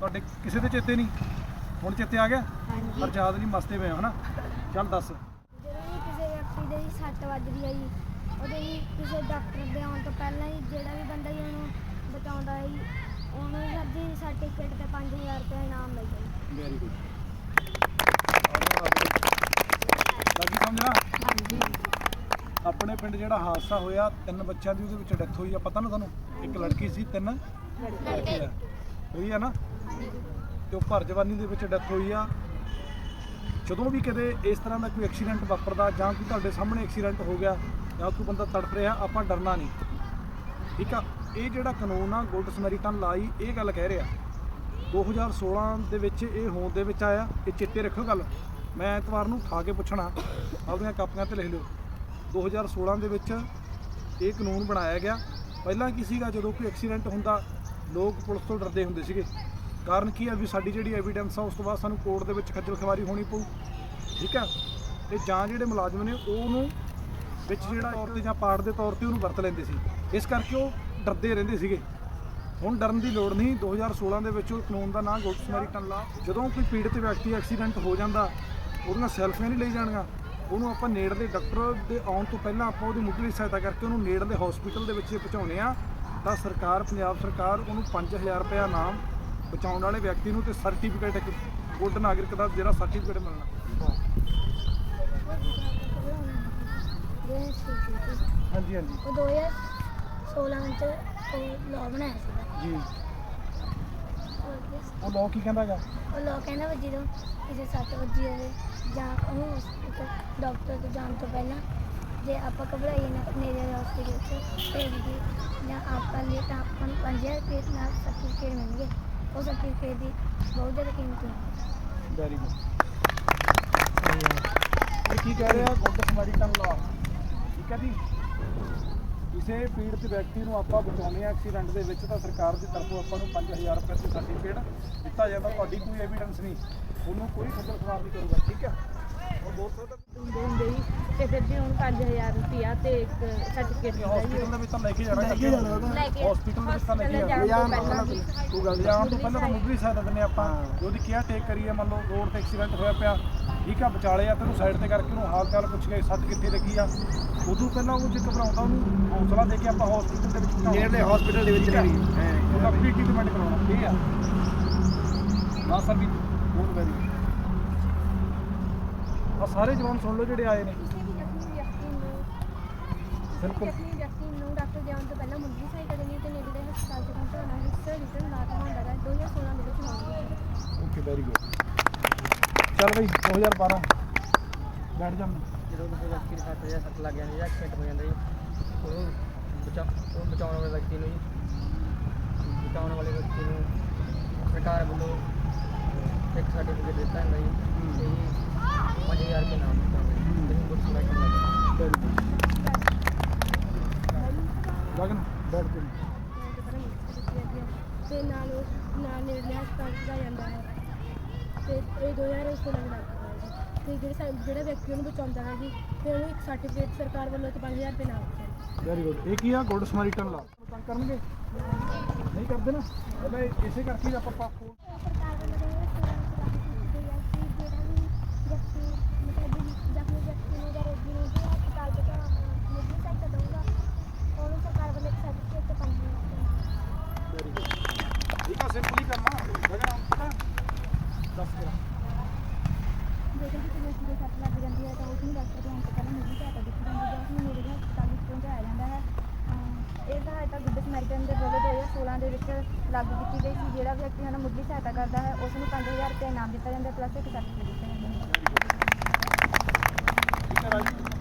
ਤੁਹਾਡੇ ਕਿਸੇ ਦੇ ਚੇਤੇ ਨਹੀਂ? ਹੁਣ ਚੇਤੇ ਆ ਗਿਆ? ਹਾਂਜੀ। ਪਰ ਯਾਦ ਨਹੀਂ ਮਸਤੇ ਪਏ ਹੋ ਹਨਾ? ਚੱਲ ਦੱਸ। ਜਦੋਂ ਵੀ ਕਿਸੇ ਵਿਅਕਤੀ ਦੇ ਹੀ ਸੱਟ ਵੱਜਦੀ ਹੈ ਜੀ ਉਹਦੇ ਹੀ ਕਿਸੇ ਡਾਕਟਰ ਦੇ ਆਉਣ ਤੋਂ ਪਹਿਲਾਂ ਹੀ ਜਿਹੜਾ ਵੀ ਬੰਦਾ ਜੀ ਉਹਨੂੰ ਬਚਾਉਂਦਾ ਹੈ ਜੀ ਉਹਨੂੰ ਸਰ ਜੀ ਸਰਟੀਫਿਕੇਟ ਤੇ 5000 ਰੁਪਏ ਇਨਾਮ ਮਿਲਦਾ ਜੀ ਵੈਰੀ ਗੁੱਡ ਲੱਗੀ ਸਮਝਣਾ ਹਾਂਜੀ। ਆਪਣੇ ਪਿੰਡ ਜਿਹੜਾ ਹਾਦਸਾ ਹੋਇਆ ਤਿੰਨ ਬੱਚਿਆਂ ਦੀ ਉਹਦੇ ਵਿੱਚ ਡੈਥ ਹੋਈ ਆ ਪਤਾ ਨਾ ਤੁਹਾਨੂੰ? ਇੱਕ ਲੜਕੀ ਸੀ ਤਿੰਨ ਲੜਕੇ ਆ। ਹੋਈ ਹੈ ਨਾ, ਤੇ ਉਹ ਭਰ ਜਵਾਨੀ ਦੇ ਵਿੱਚ ਡੈਥ ਹੋਈ ਆ। ਜਦੋਂ ਵੀ ਕਦੇ ਇਸ ਤਰ੍ਹਾਂ ਦਾ ਕੋਈ ਐਕਸੀਡੈਂਟ ਵਾਪਰਦਾ ਜਾਂ ਕੋਈ ਤੁਹਾਡੇ ਸਾਹਮਣੇ ਐਕਸੀਡੈਂਟ ਹੋ ਗਿਆ ਜਾਂ ਕੋਈ ਬੰਦਾ ਤੜਪ ਰਿਹਾ, ਆਪਾਂ ਡਰਨਾ ਨਹੀਂ। ਠੀਕ ਆ? ਇਹ ਜਿਹੜਾ ਕਾਨੂੰਨ ਆ, ਗੋਲਡ ਸਮੈਰੀਟਨ ਲਾਈ ਇਹ ਗੱਲ ਕਹਿ ਰਿਹਾ। 2016 ਦੇ ਵਿੱਚ ਇਹ ਹੋਂਦ ਦੇ ਵਿੱਚ ਆਇਆ। ਇਹ ਚਿੱਤੇ ਰੱਖੋ ਗੱਲ। ਮੈਂ ਐਤਵਾਰ ਨੂੰ ਉਠਾ ਕੇ ਪੁੱਛਣਾ। ਆਪਣੀਆਂ ਕਾਪੀਆਂ ਤੇ ਲਿਖ ਲਿਓ। 2016 ਦੇ ਵਿੱਚ ਇਹ ਕਾਨੂੰਨ ਬਣਾਇਆ ਗਿਆ। ਪਹਿਲਾਂ ਕੀ ਸੀਗਾ? ਜਦੋਂ ਕੋਈ ਐਕਸੀਡੈਂਟ ਹੁੰਦਾ ਲੋਕ ਪੁਲਿਸ ਤੋਂ ਡਰਦੇ ਹੁੰਦੇ ਸੀਗੇ। ਕਾਰਨ ਕੀ ਆ ਵੀ ਸਾਡੀ ਜਿਹੜੀ ਐਵੀਡੈਂਸ ਆ, ਉਸ ਤੋਂ ਬਾਅਦ ਸਾਨੂੰ ਕੋਰਟ ਦੇ ਵਿੱਚ ਖੱਜਲ ਖਵਾਰੀ ਹੋਣੀ ਪਊ। ਠੀਕ ਆ? ਤੇ ਜਾਂ ਜਿਹੜੇ ਮੁਲਾਜ਼ਮ ਨੇ ਉਹ ਉਹਨੂੰ ਵਿੱਚ ਜਿਹੜਾ ਤੌਰ ਤੇ ਜਾਂ ਪਾਰਟ ਦੇ ਤੌਰ ਤੇ ਉਹਨੂੰ ਵਰਤ ਲੈਂਦੇ ਸੀ। ਇਸ ਕਰਕੇ ਉਹ ਡਰਦੇ ਰਹਿੰਦੇ ਸੀਗੇ। ਹੁਣ ਡਰਨ ਦੀ ਲੋੜ ਨਹੀਂ। 2016 ਦੇ ਵਿੱਚ ਉਹ ਕਾਨੂੰਨ ਦਾ ਨਾਂ ਗੁੱਡ ਸਮੈਰੀਟਨ ਜਦੋਂ ਕੋਈ ਪੀੜਤ ਵਿਅਕਤੀ ਐਕਸੀਡੈਂਟ ਹੋ ਜਾਂਦਾ, ਉਹਦੀਆਂ ਸੈਲਫੀਆਂ ਨਹੀਂ ਲਈ ਜਾਣੀਆਂ। ਉਹਨੂੰ ਆਪਾਂ ਨੇੜਲੇ ਡਾਕਟਰ ਦੇ ਆਉਣ ਤੋਂ ਪਹਿਲਾਂ ਆਪਾਂ ਉਹਦੀ ਮੁੱਢਲੀ ਸਹਾਇਤਾ ਕਰਕੇ ਉਹਨੂੰ ਨੇੜਲੇ ਹਸਪੀਟਲ ਦੇ ਵਿੱਚ ਜੇ ਪਹੁੰਚਾਉਂਦੇ ਆ ਤਾਂ ਸਰਕਾਰ ਪੰਜਾਬ ਸਰਕਾਰ ਉਹਨੂੰ 5000 ਰੁਪਇਆ ਨਾਮ ਬਚਾਉਣ ਵਾਲੇ ਵਿਅਕਤੀ ਨੂੰ ਤੇ ਸਰਟੀਫਿਕੇਟ ਇੱਕ ਗੁੱਡ ਨਾਗਰਿਕ ਦਾ ਜਿਹੜਾ ਸਰਟੀਫਿਕੇਟ ਮਿਲਣਾ। ਹਾਂਜੀ ਹਾਂਜੀ। ਉਹ 2016 ਵਿੱਚ ਉਹ ਲਾਅ ਬਣਾਇਆ ਸੀਗਾ। ਜੀ। ਉਹ ਲੋਕ ਕੀ ਕਹਿੰਦਾਗਾ ਉਹ ਲੋਕ ਕਹਿੰਦਾ ਵੀ ਜਦੋਂ ਕਿਸੇ ਸੱਟ ਵੱਜੀ ਹੋਵੇ ਜਾਂ ਉਹਨੂੰ ਡਾਕਟਰ ਤੋਂ ਜਾਣ ਤੋਂ ਪਹਿਲਾਂ ਜੇ ਆਪਾਂ ਘਬਰਾਈਏ ਨਾ ਨੇੜੇ ਹਸਪੀਟਲ 'ਚ ਜਾਂ ਆਪਾਂ ਲਈ ਤਾਂ ਆਪਾਂ ਨੂੰ 5000 ਰੁਪਏ ਨਾਲ ਸਰਟੀਫਿਕੇਟ ਮਿਲਣਗੇ। ਉਹ ਸਰਟੀਫਿਕੇਟ ਦੀ ਬਹੁਤ ਜ਼ਿਆਦਾ ਕੀਮਤ ਹੈ। ਵੈਰੀ ਗੁੱਡ ਕੀ ਕਹਿ ਰਿਹਾ? ਗੁੱਡ ਸਮੈਰੀਟਨ ਲਾ ਠੀਕ ਹੈ ਜੀ? ਕਿਸੇ ਪੀੜਤ ਵਿਅਕਤੀ ਨੂੰ ਆਪਾਂ ਬਚਾਉਂਦੇ ਆ ਐਕਸੀਡੈਂਟ ਦੇ ਵਿੱਚ ਤਾਂ ਸਰਕਾਰ ਦੀ ਤਰਫੋਂ ਆਪਾਂ ਨੂੰ 5000 ਰੁਪਏ ਦਾ ਸਰਟੀਫਿਕੇਟ ਦਿੱਤਾ ਜਾਂਦਾ। ਤੁਹਾਡੀ ਕੋਈ ਐਵੀਡੈਂਸ ਨਹੀਂ। ਉਹਨੂੰ ਕੋਈ ਖੱਜਲ ਖਰਾਬ ਨਹੀਂ ਕਰੂਗਾ। ਠੀਕ ਹੈ ਉਹ ਬਹੁਤ ਸਕਦਾ ਹੁੰਦੇ ਹੁੰਦੇ ਤੇ ਫਿਰ ਜੀ ਹੁਣ 5000 ਰੁਪਿਆ ਤੇ ਇੱਕ ਸਰਟੀਫਿਕੇਟ ਹਸਪੀਟਲ ਦੇ ਵਿੱਚ ਤਾਂ ਲੈ ਕੇ ਜਾਣਾ ਲੈ ਕੇ ਹਸਪੀਟਲ ਦੇ ਵਿੱਚ ਤਾਂ ਲੈ ਕੇ ਜਾਣ ਜਾਣਾ। ਤੋਂ ਪਹਿਲਾਂ ਵੀ। ਤੂੰ ਗੱਲ ਜਾਣ ਤੋਂ ਪਹਿਲਾਂ ਤਾਂ ਮੁੱਢਲੀ ਸਹਾਇਤਾ ਦਿੰਦੇ ਆਪਾਂ। ਉਹਦੀ ਕੇਅਰ ਟੇਕ ਕਰੀਏ ਮੰਨ ਲਓ ਰੋਡ ਤੇ ਐਕਸੀਡੈਂਟ ਹੋਇਆ ਪਿਆ। ਠੀਕ ਆ ਵਿਚਾਲੇ ਆ ਤੈਨੂੰ ਸਾਈਡ ਤੇ ਕਰਕੇ ਉਹਨੂੰ ਹਾਲ ਚਾਲ ਪੁੱਛ ਕੇ ਸੱਟ ਕਿੱਥੇ ਲੱਗੀ ਆ। ਉਦੋਂ ਪਹਿਲਾਂ ਉਹ ਜੇ ਘਬਰਾਉਂਦਾ ਉਹਨੂੰ ਹੌਸਲਾ ਦੇ ਕੇ ਆਪਾਂ ਹਸਪੀਟਲ ਦੇ ਵਿੱਚ ਨੇੜਲੇ ਹਸਪੀਟਲ ਦੇ ਵਿੱਚ ਠੀਕ ਆ? ਨਹੀਂ ਉਹਦਾ ਫ੍ਰੀ ਟ੍ਰੀਟਮੈਂਟ ਕਰਾਉਣਾ ਇਹ ਆ? ਨਾ ਸਰ ਵੀ ਬਹੁਤ ਵੈਰੀ ਆ ਸਾਰੇ ਜਵਾਨ ਸੁਣ ਲਓ ਜਿਹੜੇ ਆਏ ਨੇ ਕਿਸੇ ਵੀ ਜ਼ਖਮੀ ਵਿਅਕਤੀ ਨੂੰ ਬਿਲਕੁਲ ਜ਼ਖਮੀ ਵਿਅਕਤੀ ਨੂੰ ਡਾਕਟਰ ਦੇ ਆਉਣ ਤੋਂ ਪਹਿਲਾਂ ਮੁੱਢਲੀ ਸਹਾਇਤਾ ਦੇਣੀ ਤੇ ਨੇੜੇ ਹਸਪਤਾਲ 'ਚ ਪਹੁੰਚਾਉਣਾ ਹਿੱਸਾ ਰਿਟਰਨ ਲਾ ਕੇ ਹੁੰਦਾ ਹੈ 2016 ਦੇ ਵਿੱਚ ਹੋਣੀ ਓਕੇ ਵੈਰੀ ਗੁੱਡ ਚੱਲ ਬਈ 2012 ਬੈਠ ਜਾ ਜਦੋਂ ਕਿਸੇ ਵਿਅਕਤੀ ਦੇ ਸੱਟ ਜਾਂ ਸੱਟ ਲੱਗ ਜਾਂਦੀ ਜਾਂ ਐਕਸੀਡੈਂਟ ਹੋ ਜਾਂਦਾ ਜੀ ਉਹਨੂੰ ਬਚਾ ਉਹ ਬਚਾਉਣ ਵਾਲੇ ਵਿਅਕਤੀ ਨੂੰ ਜੀ। ਬਚਾਉਣ ਵਾਲੇ ਵਿਅਕਤੀ ਨੂੰ ਸਰਕਾਰ ਵੱਲੋਂ ਇੱਕ ਸਰਟੀਫਿਕੇਟ ਦਿੱਤਾ ਜਾਂਦਾ ਜੀ। ਤੇ ਜੀ 5000 ਰੁਪਏ ਨਾਮ ਦਿੱਤਾ ਜਾਂਦਾ ਜੀ। ਗੁੱਡ ਵੈਰੀ ਗੁੱਡ ਗਗਨ ਬੈਠ ਜਾ ਤੇ ਨਾਲ ਉਹ ਨਾਲ ਨੇੜਲੇ ਹਸਪਤਾਲ 'ਚ ਜਾਇਆ ਜਾਂਦਾ ਹੈ। ਤੇ ਇਹ 2016 ਦਾ ਤੇ ਜਿਹੜੇ ਸਾ- ਜਿਹੜਾ ਵਿਅਕਤੀ ਉਹਨੂੰ ਬਚਾਉਂਦਾ ਹੈ ਜੀ ਤੇ ਉਹਨੂੰ ਇੱਕ ਸਰਟੀਫਿਕੇਟ ਸਰਕਾਰ ਵੱਲੋਂ ਤੇ 5000 ਰੁਪਏ ਨਾਲ ਦਿੱਤੇ। ਵੈਰੀ ਗੁੱਡ ਇਹ ਕੀ ਆ? ਗੁੱਡ ਸਮੈਰੀਟਨ ਲਾ ਤੰਗ ਕਰਨਗੇ? ਨਹੀਂ ਕਰਦੇ ਨਾ? ਮੈਂ ਇਸੇ ਕਰਕੇ ਹੀ ਆਪਾਂ ਪਾਸਪੋਰਟ ਸਰਕਾਰ ਵੱਲੋਂ ਇਹ ਸੇਵਾ ਚਲਾਈ ਕੀਤੀ ਗਈ ਹੈ ਕਿ ਜਿਹੜਾ ਵੀ ਵਿਅਕਤੀ ਮਤਲਬ ਵੀ ਜ਼ਖਮੀ ਵਿਅਕਤੀ ਨੂੰ ਜਾਂ ਰੋਗੀ ਨੂੰ ਜਿਹੜਾ ਹਸਪਤਾਲ ਵਿੱਚ ਨਿੱਜੀ ਸਹਾਇਤਾ ਦਊਗਾ ਉਹਨੂੰ ਸਰਕਾਰ ਵੱਲੋਂ ਇੱਕ ਸਰਟੀਫਿਕੇਟ ਤੇ 5000 ਰੁਪਏ ਵੈਰੀ ਗੁੱਡ ਠੀਕ ਆ ਸਿੰਪਲੀ ਕਰਨਾ ਗਗਨ ਪਤਾ ਦੱਸ ਕਰਾ ਜੇਕਰ ਕਿਸੇ ਵਿਅਕਤੀ ਦੇ ਸੱਟ ਲੱਗ ਜਾਂਦੀ ਹੈ ਤਾਂ ਉਸ ਨੂੰ ਡਾਕਟਰ ਦੇ ਆਉਣ ਤੋਂ ਪਹਿਲਾਂ ਸਹਾਇਤਾ ਦਿੱਤੀ ਜਾਂਦੀ ਹੈ ਉਸ ਨੂੰ ਨੇੜੇ ਦੇ ਹਸਪਤਾਲ ਵਿੱਚ ਪਹੁੰਚਾਇਆ ਜਾਂਦਾ ਹੈ ਅਮ ਇਹ ਸਹਾਇਤਾ ਗੁੱਡ ਸਮੈਰੀਟਨ ਦੇ ਵੱਲੋਂ 2016 ਦੇ ਵਿੱਚ ਲਾਗੂ ਕੀਤੀ ਗਈ ਸੀ ਜਿਹੜਾ ਵਿਅਕਤੀ ਸਾਨੂੰ ਮੁੱਢਲੀ ਸਹਾਇਤਾ ਕਰਦਾ ਹੈ ਉਸ ਨੂੰ 5000 ਰੁਪਏ ਇਨਾਮ ਦਿੱਤਾ ਜਾਂਦਾ ਪਲੱਸ ਇੱਕ ਸਰਟੀਫਿਕੇਟ ਦਿੱਤਾ ਜਾਂਦਾ ਹੈ ਠੀਕ ਹੈ ਰਾਜੀ।